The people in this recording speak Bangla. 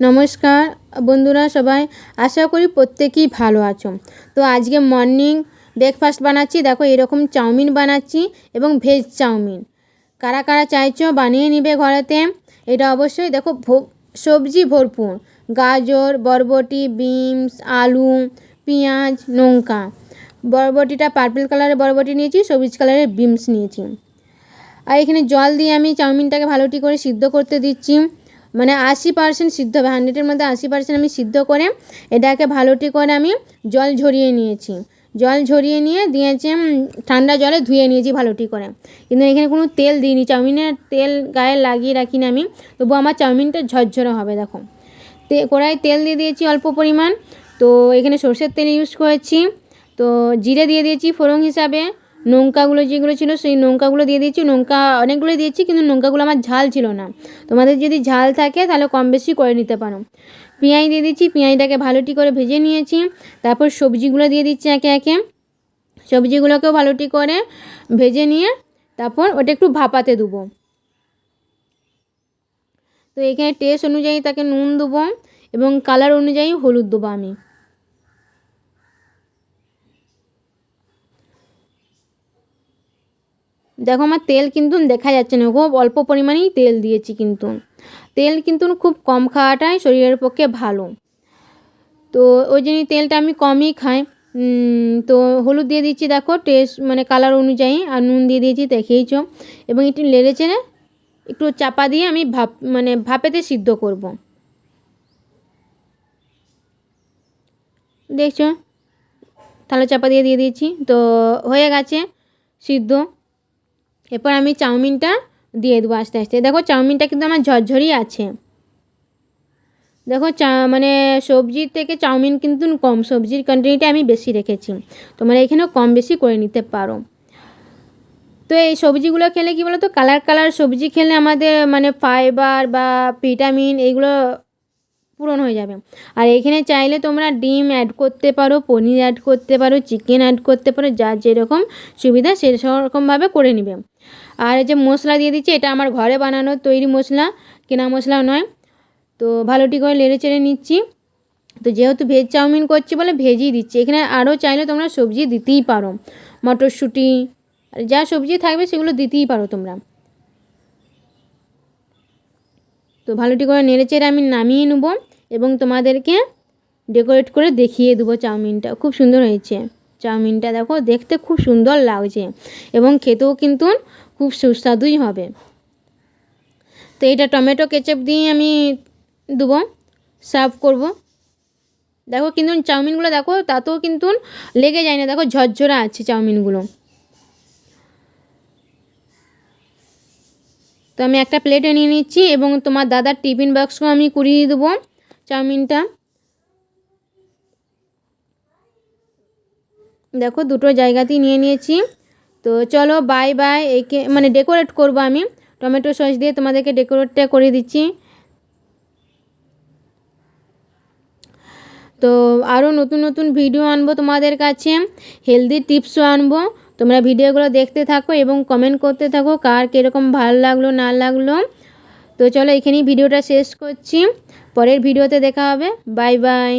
নমস্কার বন্ধুরা সবাই, আশা করি প্রত্যেকেই ভালো আছো। তো আজকে মর্নিং ব্রেকফাস্ট বানাচ্ছি, দেখো এরকম চাউমিন বানাচ্ছি এবং ভেজ চাউমিন। কারা কারা চাইছো বানিয়ে নিবে ঘরেতে, এটা অবশ্যই দেখো সবজি ভরপুর। গাজর, বরবটি বিনস আলু, পেঁয়াজ, লঙ্কা। বরবটিটা পার্পল কালারের বরবটি নিয়েছি, সবুজ কালারের বিনস নিয়েছি। আর এখানে জল দিয়ে আমি চাউমিনটাকে ভালোটি করে সিদ্ধ করতে দিচ্ছি। মানে আশি পার্সেন্ট সিদ্ধ হবে। হান্ড্রেডের মধ্যে আশি পার্সেন্ট আমি সিদ্ধ করে এটাকে ভালোটি করে আমি জল ঝরিয়ে নিয়েছি। জল ঝরিয়ে নিয়ে দিয়েছি ঠান্ডা জলে ধুয়ে নিয়েছি ভালোটি করে। কিন্তু এখানে কোনো তেল দিইনি। চাউমিনের তেল গায়ে লাগিয়ে রাখি রাখিনি আমি, তবু আমার চাউমিনটা ঝরঝরে হবে, দেখো। তে কড়াই তেল দিয়ে দিয়েছি অল্প পরিমাণ। তো এখানে সর্ষের তেল ইউজ করেছি। তো জিরে দিয়ে দিয়েছি ফোড়ন হিসাবে। লঙ্কাগুলো যেগুলো ছিল, সেই নৌকাগুলো দিয়ে দিয়েছি। নৌকা অনেকগুলো দিয়েছি, কিন্তু নৌকাগুলো আমার ঝাল ছিল না। তোমাদের যদি ঝাল থাকে, তাহলে কম বেশি করে নিতে পারো। পেঁয়াজ দিয়ে দিচ্ছি, পেঁয়াজটাকে ভালোটি করে ভেজে নিয়েছি। তারপর সবজিগুলো দিয়ে দিচ্ছি একে একে। সবজিগুলোকেও ভালোটি করে ভেজে নিয়ে, তারপর ওটা একটু ভাপাতে দেবো। তো এখানে টেস্ট অনুযায়ী তাকে নুন দেবো এবং কালার অনুযায়ী হলুদ দেবো আমি। দেখো আমার তেল কিন্তু দেখা যাচ্ছে না খুব অল্প পরিমাণেই তেল দিয়েছি কিন্তু। তেল কিন্তু খুব কম খাওয়াটাই শরীরের পক্ষে ভালো। তো ওই জন্য তেলটা আমি কমই খাই। তো হলুদ দিয়ে দিচ্ছি দেখো টেস্ট মানে কালার অনুযায়ী, আর নুন দিয়ে দিয়েছি, দেখেইছ। এবং একটু লেড়ে চেড়ে একটু চাপা দিয়ে আমি ভাপ মানে ভাপেতে সিদ্ধ করব। দেখছ? তাহলে চাপা দিয়ে দিয়ে দিয়েছি। তো হয়ে গেছে সিদ্ধ। এরপর আমি চাউমিনটা দিয়ে দেবো আস্তে আস্তে। দেখো চাউমিনটা কিন্তু আমার ঝরঝরই আছে। দেখো চা মানে সবজির থেকে চাউমিন কিন্তু কম, সবজির কোয়ান্টিটিটা আমি বেশি রেখেছি। তোমরা এখানেও কম বেশি করে নিতে পারো। তো এই সবজিগুলো খেলে কী বলো তো কালার কালার সবজি খেলে আমাদের মানে ফাইবার বা ভিটামিন এইগুলো পূরণ হয়ে যাবে। আর এখানে চাইলে তোমরা ডিম অ্যাড করতে পারো, পনির অ্যাড করতে পারো চিকেন অ্যাড করতে পারো যার যেরকম সুবিধা সেরকমভাবে করে নেবে। আর যে মশলা দিয়ে দিচ্ছি, এটা আমার ঘরে বানানো তৈরি মশলা, কেনা মশলা নয়। তো ভালোটি করে লেড়ে চেড়ে নিচ্ছি। তো যেহেতু ভেজ চাউমিন করছি বলে ভেজই দিচ্ছি, এখানে আরও চাইলে তোমরা সবজি দিতেই পারো। মটরশুঁটি, আর যা সবজি থাকবে সেগুলো দিতেই পারো তোমরা। তো ভালোটি করে নেড়ে চেড়ে আমি নামিয়ে নেব। এবং তোমাদেরকে ডেকোরেট করে দেখিয়ে দেবো চাউমিনটা। খুব সুন্দর হয়েছে। চাউমিনটা দেখো, দেখতে খুব সুন্দর লাগছে এবং খেতেও কিন্তু খুব সুস্বাদুই হবে। তো এটা টমেটো কেচাপ দিয়ে আমি দেবো, সার্ভ করব। দেখো কিন্তু চাউমিনগুলো দেখো, তাতেও কিন্তু লেগে যায় না। দেখো ঝরঝরা আছে চাউমিনগুলো। তো আমি একটা প্লেটে নিয়ে নিচ্ছি এবং তোমার দাদার টিফিন বক্সও আমি কুড়িয়ে দেবো। চাউমিনটা। দেখো দুটো জায়গাতেই নিয়ে নিয়েছি। তো চলো বাই বাই একে মানে ডেকোরেট করব আমি। টমেটো সস দিয়ে তোমাদেরকে ডেকোরেটটা করে দিচ্ছি। তো আরও নতুন নতুন ভিডিও আনব তোমাদের কাছে। হেলদি টিপসও আনব। তোমরা ভিডিওগুলো দেখতে থাকো এবং কমেন্ট করতে থাকো কার কীরকম ভালো লাগল, না লাগল। তো চলো এখানেই ভিডিওটা শেষ করছি। পরের ভিডিওতে দেখা হবে। Bye bye.